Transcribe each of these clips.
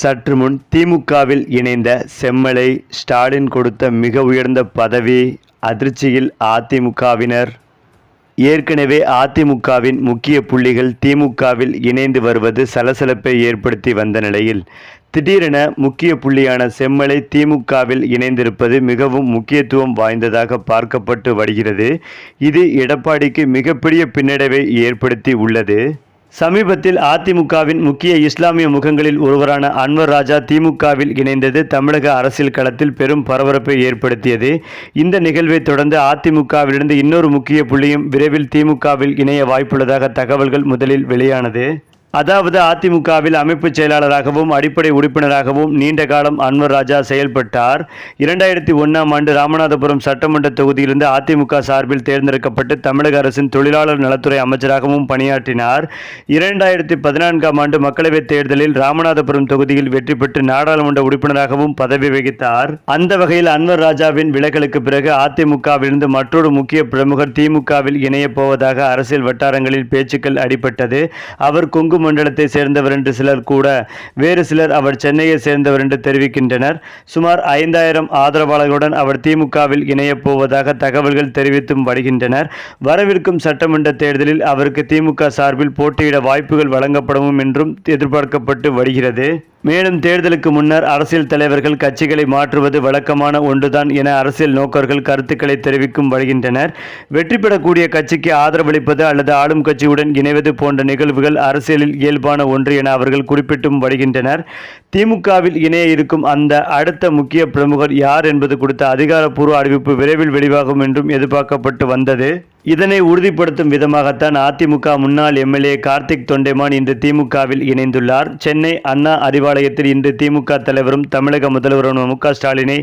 சற்று முன் திமுகவில் இணைந்த செம்மலை ஸ்டாலின் கொடுத்த மிக உயர்ந்த பதவி அதிர்ச்சியில் அதிமுகவினர். ஏற்கனவே அதிமுகவின் முக்கிய புள்ளிகள் திமுகவில் இணைந்து வருவது சலசலப்பை ஏற்படுத்தி வந்த நிலையில் திடீரென முக்கிய புள்ளியான செம்மலை திமுகவில் இணைந்திருப்பது மிகவும் முக்கியத்துவம் வாய்ந்ததாக பார்க்கப்பட்டு வருகிறது. இது எடப்பாடிக்கு மிகப்பெரிய பின்னடைவை ஏற்படுத்தி உள்ளது. சமீபத்தில் அதிமுகவின் முக்கிய இஸ்லாமிய முகங்களில் ஒருவரான அன்வர் ராஜா திமுகவில் இணைந்தது தமிழக அரசியல் களத்தில் பெரும் பரபரப்பை ஏற்படுத்தியது. இந்த நிகழ்வை தொடர்ந்து அதிமுகவிலிருந்து இன்னொரு முக்கிய புள்ளியும் விரைவில் திமுகவில் இணைய வாய்ப்புள்ளதாக தகவல்கள் முதலில் வெளியானது. அதாவது அதிமுகவில் அமைப்பு செயலாளராகவும் அடிப்படை உறுப்பினராகவும் நீண்ட காலம் அன்வர் ராஜா செயல்பட்டார். இரண்டாயிரத்தி ஒன்றாம் ஆண்டு ராமநாதபுரம் சட்டமன்ற தொகுதியிலிருந்து அதிமுக சார்பில் தேர்ந்தெடுக்கப்பட்டு தமிழக அரசின் தொழிலாளர் நலத்துறை அமைச்சராகவும் பணியாற்றினார். இரண்டாயிரத்தி பதினான்காம் ஆண்டு மக்களவைத் தேர்தலில் ராமநாதபுரம் தொகுதியில் வெற்றி பெற்று நாடாளுமன்ற உறுப்பினராகவும் பதவி வகித்தார். அந்த வகையில் அன்வர் ராஜாவின் விலகலுக்கு பிறகு அதிமுகவிலிருந்து மற்றொரு முக்கிய பிரமுகர் திமுகவில் இணையப் போவதாக அரசியல் வட்டாரங்களில் பேச்சுக்கள் அடிபட்டது. அவர் கொங்கு மண்டலத்தை சேர்ந்தவர் என்று சிலர் கூட வேறு சிலர் அவர் சென்னையை சேர்ந்தவர் என்று தெரிவிக்கின்றனர். சுமார் ஐந்தாயிரம் ஆதரவாளர்களுடன் அவர் திமுகவில் இணையப் போவதாக தகவல்கள் தெரிவித்தும் வருகின்றனர். வரவிருக்கும் சட்டமன்ற தேர்தலில் அவருக்கு திமுக சார்பில் போட்டியிட வாய்ப்புகள் வழங்கப்படும் என்றும் எதிர்பார்க்கப்பட்டு வருகிறது. மேலும் தேர்தலுக்கு முன்னர் அரசியல் தலைவர்கள் கட்சிகளை மாற்றுவது வழக்கமான ஒன்றுதான் என அரசியல் நோக்கர்கள் கருத்துக்களை தெரிவிக்கும் வருகின்றனர். வெற்றி பெறக்கூடிய கட்சிக்கு ஆதரவளிப்பது அல்லது ஆளும் கட்சியுடன் இணைவது போன்ற நிகழ்வுகள் அரசியலில் இயல்பான ஒன்று என அவர்கள் குறிப்பிட்டும் வருகின்றனர் திமுகவில் இணைய இருக்கும் அந்த அடுத்த முக்கிய பிரமுகர் யார் என்பது குறித்த அதிகாரப்பூர்வ அறிவிப்பு விரைவில் வெளிவாகும் என்றும் எதிர்பார்க்கப்பட்டு வந்தது. இதனை உறுதிப்படுத்தும் விதமாகத்தான் அதிமுக முன்னாள் எம்எல்ஏ கார்த்திக் தொண்டைமான் இன்று திமுகவில் இணைந்துள்ளார். சென்னை அண்ணா அறிவாலயத்தில் இன்று திமுக தலைவரும் தமிழக முதல்வரும் மு க ஸ்டாலினை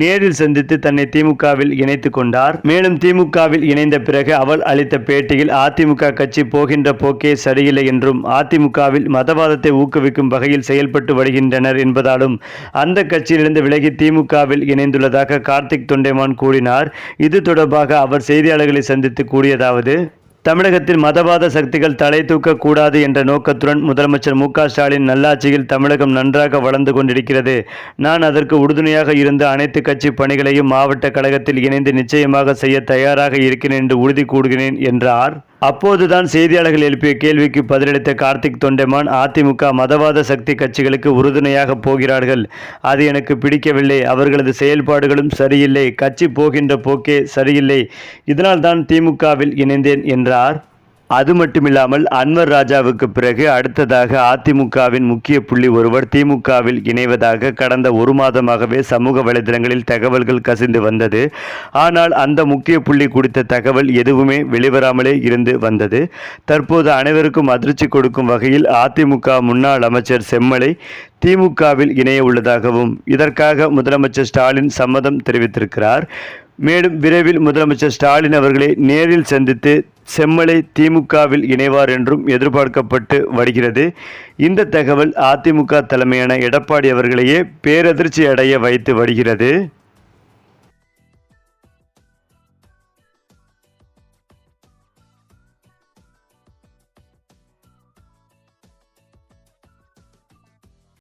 நேரில் சந்தித்து தன்னை திமுகவில் இணைத்துக் கொண்டார். மேலும் திமுகவில் இணைந்த பிறகு அவள் அளித்த பேட்டியில் அதிமுக கட்சி போகின்ற போக்கே சரியில்லை என்றும் அதிமுகவில் மதவாதத்தை ஊக்குவிக்கும் வகையில் செயல்பட்டு வருகின்றனர் என்பதாலும் அந்த கட்சியிலிருந்து விலகி திமுகவில் இணைந்துள்ளதாக கார்த்திக் தொண்டைமான் கூறினார். இது தொடர்பாக அவர் செய்தியாளர்களை சந்தித்து கூறியதாவது தமிழகத்தில் மதவாத சக்திகள் தலை தூக்கக்கூடாது என்ற நோக்கத்துடன் முதலமைச்சர் மு க ஸ்டாலின் நல்லாட்சியில் தமிழகம் நன்றாக வளர்ந்து கொண்டிருக்கிறது. நான் அதற்கு உறுதுணையாக இருந்த அனைத்து கட்சி பணிகளையும் மாவட்ட கழகத்தில் இணைந்து நிச்சயமாக செய்ய தயாராக இருக்கிறேன் என்று உறுதி கூறுகிறேன் என்றார். அப்போதுதான் செய்தியாளர்கள் எழுப்பிய கேள்விக்கு பதிலளித்த கார்த்திக் தொண்டைமான் அதிமுக மதவாத சக்தி கட்சிகளுக்கு உறுதுணையாக போகிறார்கள். அது எனக்கு பிடிக்கவில்லை. அவர்களது செயல்பாடுகளும் சரியில்லை. கட்சி போகின்ற போக்கே சரியில்லை. இதனால் தான் திமுகவில் இணைந்தேன் என்றார். அது மட்டுமில்லாமல் அன்வர் ராஜாவுக்கு பிறகு அடுத்ததாக அதிமுகவின் முக்கிய புள்ளி ஒருவர் திமுகவில் இணைவதாக கடந்த ஒரு மாதமாகவே சமூக வலைதளங்களில் தகவல்கள் கசிந்து வந்தது. ஆனால் அந்த முக்கிய புள்ளி குறித்த தகவல் எதுவுமே வெளிவராமலே இருந்து வந்தது. தற்போது அனைவருக்கும் அதிர்ச்சி கொடுக்கும் வகையில் அதிமுக முன்னாள் அமைச்சர் செம்மலை திமுகவில் இணைய உள்ளதாகவும் இதற்காக முதலமைச்சர் ஸ்டாலின் சம்மதம் தெரிவித்திருக்கிறார். மேலும் விரைவில் முதலமைச்சர் ஸ்டாலின் அவர்களை நேரில் சந்தித்து செம்மலை திமுகவில் இணைவார் என்றும் எதிர்பார்க்கப்பட்டு வருகிறது. இந்த தகவல் அதிமுக தலைமையான எடப்பாடி அவர்களையே பேரதிர்ச்சி அடைய வைத்து வருகிறது.